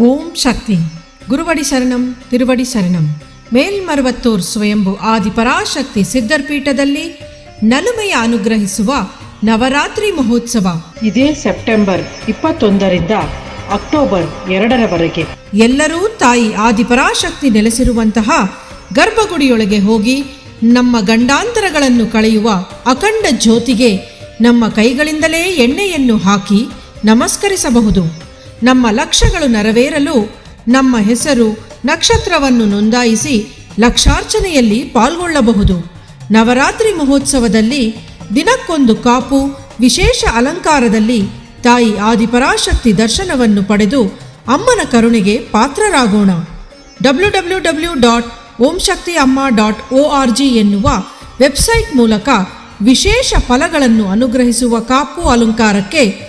ಓಂ ಶಕ್ತಿ. ಗುರುವಡಿ ಶರಣಂ ತಿರುವಡಿ ಶರಣಂ. ಮೇಲ್ಮರವತ್ತೂರ್ ಸ್ವಯಂಭು ಆದಿ ಪರಾಶಕ್ತಿ ಸಿದ್ಧರ್ಪೀಠದಲ್ಲಿ ನಲುಮೆಯ ಅನುಗ್ರಹಿಸುವ ನವರಾತ್ರಿ ಮಹೋತ್ಸವ. ಇದೇ ಸೆಪ್ಟೆಂಬರ್ ಇಪ್ಪತ್ತೊಂದರಿಂದ ಅಕ್ಟೋಬರ್ ಎರಡರವರೆಗೆ. ಎಲ್ಲರೂ ತಾಯಿ ಆದಿಪರಾಶಕ್ತಿ ನೆಲೆಸಿರುವಂತಹ ಗರ್ಭಗುಡಿಯೊಳಗೆ ಹೋಗಿ ನಮ್ಮ ಗಂಡಾಂತರಗಳನ್ನು ಕಳೆಯುವ ಅಖಂಡ ಜ್ಯೋತಿಗೆ ನಮ್ಮ ಕೈಗಳಿಂದಲೇ ಎಣ್ಣೆಯನ್ನು ಹಾಕಿ ನಮಸ್ಕರಿಸಬಹುದು. ನಮ್ಮ ಲಕ್ಷ್ಯಗಳು ನೆರವೇರಲು ನಮ್ಮ ಹೆಸರು ನಕ್ಷತ್ರವನ್ನು ನೋಂದಾಯಿಸಿ ಲಕ್ಷಾರ್ಚನೆಯಲ್ಲಿ ಪಾಲ್ಗೊಳ್ಳಬಹುದು. ನವರಾತ್ರಿ ಮಹೋತ್ಸವದಲ್ಲಿ ದಿನಕ್ಕೊಂದು ಕಾಪು, ವಿಶೇಷ ಅಲಂಕಾರದಲ್ಲಿ ತಾಯಿ ಆದಿಪರಾಶಕ್ತಿ ದರ್ಶನವನ್ನು ಪಡೆದು ಅಮ್ಮನ ಕರುಣೆಗೆ ಪಾತ್ರರಾಗೋಣ. W W W dot Om Amma dot O R G ಎನ್ನುವ ವೆಬ್ಸೈಟ್ ಮೂಲಕ ವಿಶೇಷ ಫಲಗಳನ್ನು ಅನುಗ್ರಹಿಸುವ ಕಾಪು ಅಲಂಕಾರಕ್ಕೆ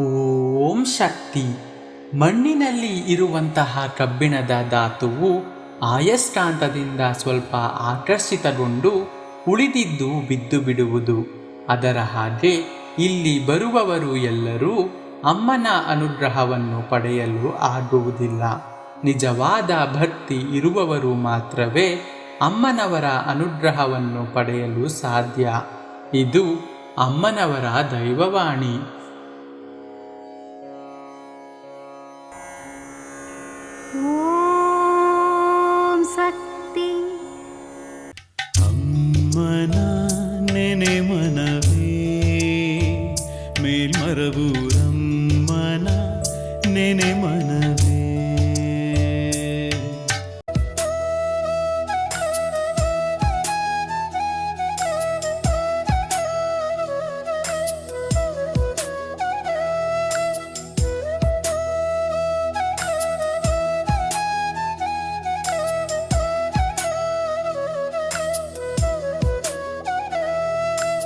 ಓಂ ಶಕ್ತಿ. ಮಣ್ಣಿನಲ್ಲಿ ಇರುವಂತಹ ಕಬ್ಬಿಣದ ಧಾತುವು ಆಯಸ್ಕಾಂತದಿಂದ ಸ್ವಲ್ಪ ಆಕರ್ಷಿತಗೊಂಡು ಉಳಿದಿದ್ದು ಬಿದ್ದು ಬಿಡುವುದು ಅದರ ಹಾಗೆ ಇಲ್ಲಿ ಬರುವವರು ಎಲ್ಲರೂ ಅಮ್ಮನ ಅನುಗ್ರಹವನ್ನು ಪಡೆಯಲು ಆಗುವುದಿಲ್ಲ. ನಿಜವಾದ ಭಕ್ತಿ ಇರುವವರು ಮಾತ್ರವೇ ಅಮ್ಮನವರ ಅನುಗ್ರಹವನ್ನು ಪಡೆಯಲು ಸಾಧ್ಯ. ಇದು ಅಮ್ಮನವರ ದೈವವಾಣಿ. ఓం శక్తి. అమ్మనా నేనే మనవే. మేల్మరవు రమ్మనా నేనే మనవే.